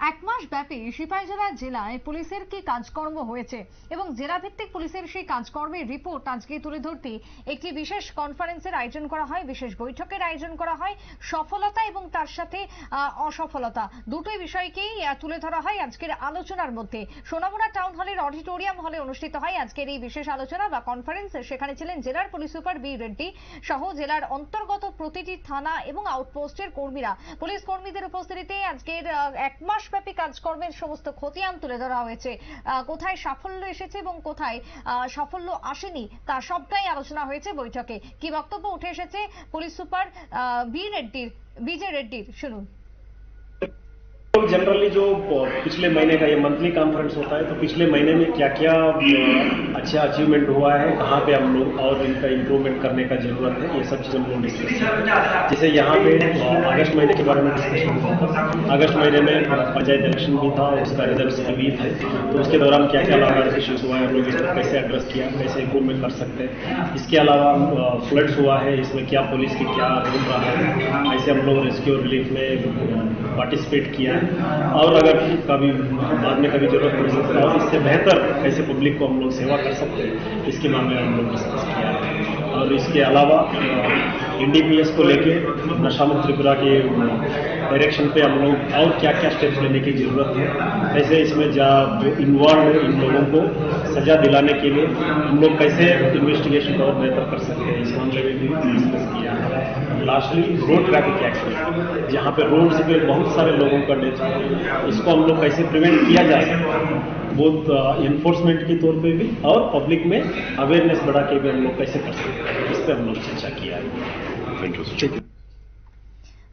এক মাস ব্যাপী সিপাহীজলা জেলায় পুলিশের কি কাজকর্ম হয়েছে এবং জেলা ভিত্তিক পুলিশের সেই কাজকর্মের রিপোর্ট আজকে তুলে ধরতে একটি বিশেষ কনফারেন্সের আয়োজন করা হয়, বিশেষ বৈঠকের আয়োজন করা হয়, সফলতা এবং তার সাথে অসফলতা দুটোই বিষয়কেই তুলে ধরা হয় আজকের আলোচনার মধ্যে। সোনামুড়া টাউন হলের অডিটোরিয়াম হলে অনুষ্ঠিত হয় আজকের এই বিশেষ আলোচনা বা কনফারেন্স। সেখানে ছিলেন জেলার পুলিশ সুপার বি রেড্ডি সহ জেলার অন্তর্গত প্রতিটি থানা এবং আউটপোস্টের কর্মীরা। পুলিশ কর্মীদের উপস্থিতিতে আজকের এক মাস ব্যাপী কাজকর্মের সমস্ত খতিয়ান তুলে ধরা হয়েছে। কোথায় সাফল্য এসেছে এবং কোথায় সাফল্য আসেনি তা সবটাই আলোচনা হয়েছে বৈঠকে। কি বক্তব্য উঠে এসেছে? পুলিশ সুপার বি রেড্ডির বিজে রেড্ডির। শুনুন। जनरली जो पिछले महीने का ये मंथली कॉन्फ्रेंस होता है तो पिछले महीने में क्या क्या अच्छा अचीवमेंट हुआ है, कहाँ पे हम लोग और इनका इम्प्रूवमेंट करने का ज़रूरत है, ये सब चीज़ हम लोग डिस्कस जैसे यहाँ पे अगस्त महीने के बारे में डिस्कशन हुआ अगस्त महीने में पंचायत इलेक्शन भी था, उसका रिज़ल्ट अभी थे। तो उसके दौरान क्या क्या इश्यूज़ हुआ है, हम लोग इसको कैसे एड्रेस किया, कैसे इम्प्रूवमेंट कर सकते हैं। इसके अलावा फ्लड्स हुआ है, इसमें क्या पुलिस की क्या रोल रहा है, ऐसे हम लोग रेस्क्यू रिलीफ में पार्टिसिपेट किया है। और अगर कभी बाद में कभी ज़रूरत पड़ सकती है और इससे बेहतर ऐसे पब्लिक को हम लोग सेवा कर सकते हैं। इसके मामले में हम लोग डिस्कस किया है। और इसके अलावा एनडीपीएस को लेके नशा मुक्त त्रिपुरा के डायरेक्शन पे हम लोग और क्या क्या स्टेप्स लेने की ज़रूरत है। कैसे इसमें जा इन्वॉल्व है इन लोगों को सजा दिलाने के लिए हम लोग कैसे इन्वेस्टिगेशन और बेहतर कर सकते हैं इस मामले में भी डिस्कस किया है। लास्टली रोड ट्रैफ़िक एक्सीडेंट जहाँ पे रोड्स पे बहुत सारे लोगों का डेथ है इसको हम लोग कैसे प्रिवेंट किया जा सकता है इन्फोर्समेंट के तौर पे भी और पब्लिक में अवेयरनेस बढ़ा के भी हम लोग कैसे कर सकते हैं, इस पर हम लोग चर्चा किया है।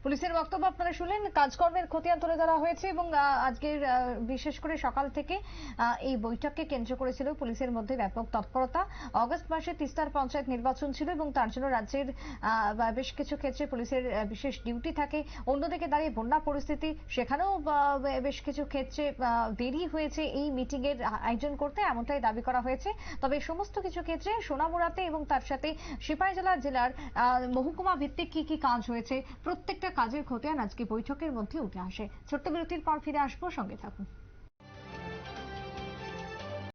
পুলিশের বক্তব্য আপনারা শুনলেন। কাজকর্মের খতিয়ান তুলে ধরা হয়েছে এবং আজকের বিশেষ করে সকাল থেকে এই বৈঠককে কেন্দ্র করেছিল পুলিশের মধ্যে ব্যাপক তৎপরতা। অগস্ট মাসে তিস্তার পঞ্চায়েত নির্বাচন ছিল এবং তার জন্য রাজ্যের বেশ কিছু ক্ষেত্রে পুলিশের বিশেষ ডিউটি থাকে। অন্যদিকে দাঁড়িয়ে বন্যা পরিস্থিতি, সেখানেও বেশ কিছু ক্ষেত্রে দেরি হয়েছে এই মিটিং এর আয়োজন করতে, এমনটাই দাবি করা হয়েছে। তবে সমস্ত কিছু ক্ষেত্রে সোনামুড়াতে এবং তার সাথে সিপাহীজলা জেলার মহকুমা ভিত্তিক কি কি কাজ হয়েছে, প্রত্যেকটা কাজের খতিয়ান আজকে বৈঠকের মধ্যে উঠে আসে। ছোট্ট বিরতির পর ফিরে আসব। সঙ্গে থাকুন।